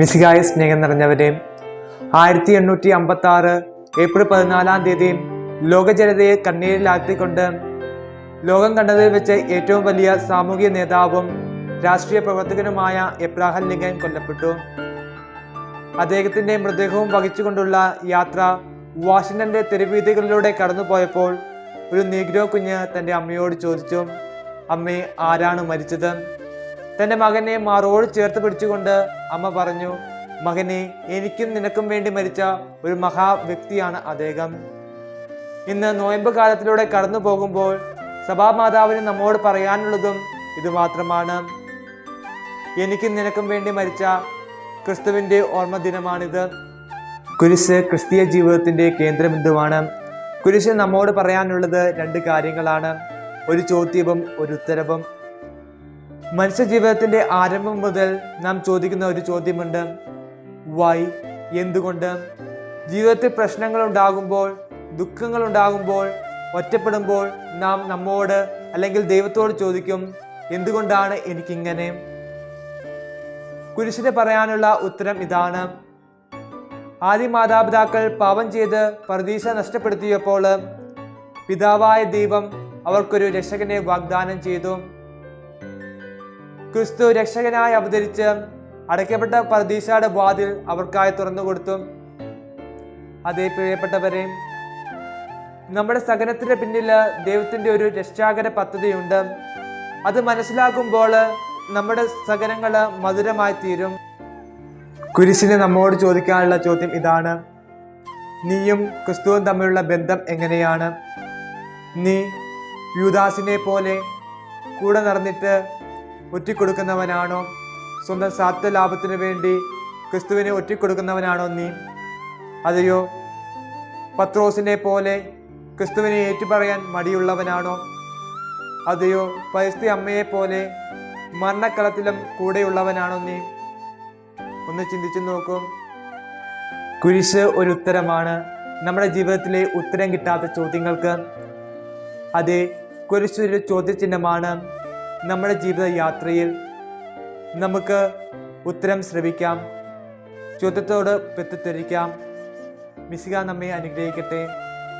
മിസികായ സ്നേഹം നിറഞ്ഞവരെ. ആയിരത്തി എണ്ണൂറ്റി അമ്പത്തി ആറ് ഏപ്രിൽ പതിനാലാം തീയതി ലോക ജനതയെ കണ്ണീരിലാഴ്ത്തിക്കൊണ്ട് ലോകം കണ്ടതിൽ വെച്ച് ഏറ്റവും വലിയ സാമൂഹിക നേതാവും രാഷ്ട്രീയ പ്രവർത്തകനുമായ എബ്രാഹം ലിങ്കൻ കൊല്ലപ്പെട്ടു. അദ്ദേഹത്തിന്റെ മൃതദേഹവും വഹിച്ചുകൊണ്ടുള്ള യാത്ര വാഷിംഗ്ടന്റെ തെരുവീതികളിലൂടെ കടന്നുപോയപ്പോൾ ഒരു നീഗ്രോ കുഞ്ഞ് തന്റെ അമ്മയോട് ചോദിച്ചു അമ്മേ ആരാണ് മരിച്ചത്? തന്റെ മകനെ മാറോട് ചേർത്ത് പിടിച്ചുകൊണ്ട് അമ്മ പറഞ്ഞു മകനെ എനിക്കും നിനക്കും വേണ്ടി മരിച്ച ഒരു മഹാ വ്യക്തിയാണ് അദ്ദേഹം. ഇന്ന് നോയമ്പ് കാലത്തിലൂടെ കടന്നു പോകുമ്പോൾ സഭാമാതാവിന് നമ്മോട് പറയാനുള്ളതും ഇത് മാത്രമാണ്. എനിക്കും നിനക്കും വേണ്ടി മരിച്ച ക്രിസ്തുവിന്റെ ഓർമ്മ ദിനമാണിത് കുരിശ് ക്രിസ്തീയ ജീവിതത്തിന്റെ കേന്ദ്രബിന്ദുവാണ്. കുരിശ് നമ്മോട് പറയാനുള്ളത് രണ്ട് കാര്യങ്ങളാണ്. ഒരു ചോദ്യവും ഒരു ഉത്തരവും. മനുഷ്യ ജീവിതത്തിന്റെ ആരംഭം മുതൽ നാം ചോദിക്കുന്ന ഒരു ചോദ്യമുണ്ട്. വൈ എന്തുകൊണ്ട്? ജീവിതത്തിൽ പ്രശ്നങ്ങൾ ഉണ്ടാകുമ്പോൾ ദുഃഖങ്ങൾ ഉണ്ടാകുമ്പോൾ ഒറ്റപ്പെടുമ്പോൾ നാം നമ്മോട് അല്ലെങ്കിൽ ദൈവത്തോട് ചോദിക്കും എന്തുകൊണ്ടാണ് എനിക്കിങ്ങനെ? കുരിശിന് പറയാനുള്ള ഉത്തരം ഇതാണ്. ആദ്യ മാതാപിതാക്കൾ പാപം ചെയ്ത് പ്രതീക്ഷ നഷ്ടപ്പെടുത്തിയപ്പോൾ പിതാവായ ദൈവം അവർക്കൊരു രക്ഷകനെ വാഗ്ദാനം ചെയ്തു. ക്രിസ്തു രക്ഷകനായി അവതരിച്ച് അടയ്ക്കപ്പെട്ട പ്രതീക്ഷയുടെ വാതിൽ അവർക്കായി തുറന്നു കൊടുത്തു. അതേ പ്രിയപ്പെട്ടവരെ നമ്മുടെ സഹനത്തിന് പിന്നിൽ ദൈവത്തിന്റെ ഒരു രക്ഷാകര പദ്ധതിയുണ്ട്. അത് മനസ്സിലാക്കുമ്പോൾ നമ്മുടെ സഹനങ്ങൾ മധുരമായി തീരും. കുരിശിനെ നമ്മോട് ചോദിക്കാനുള്ള ചോദ്യം ഇതാണ്. നീയും ക്രിസ്തുവും തമ്മിലുള്ള ബന്ധം എങ്ങനെയാണ്? നീ യുദാസിനെ പോലെ കൂടെ നടന്നിട്ട് ഒറ്റിക്കൊടുക്കുന്നവനാണോ? സ്വന്തം സ്വാർത്ഥ ലാഭത്തിനു വേണ്ടി ക്രിസ്തുവിനെ ഒറ്റിക്കൊടുക്കുന്നവനാണോ നീ? അതെയോ? പത്രോസിനെ പോലെ ക്രിസ്തുവിനെ ഏറ്റുപറയാൻ മടിയുള്ളവനാണോ? അതെയോ? പരിസ്ഥി അമ്മയെ പോലെ മരണക്കളത്തിലും കൂടെയുള്ളവനാണോ നീ? ഒന്ന് ചിന്തിച്ചു നോക്കും. കുരിശ് ഒരു ഉത്തരമാണ് നമ്മുടെ ജീവിതത്തിലെ ഉത്തരം കിട്ടാത്ത ചോദ്യങ്ങൾക്ക്. അതെ കുരിശ് ഒരു ചോദ്യചിഹ്നമാണ് നമ്മുടെ ജീവിത യാത്രയിൽ നമുക്ക് ഉത്തരം ശ്രവിക്കാം. ചോദ്യത്തോട് പെത്തിത്തെറിക്കാം മിസിക നമ്മെ അനുഗ്രഹിക്കട്ടെ.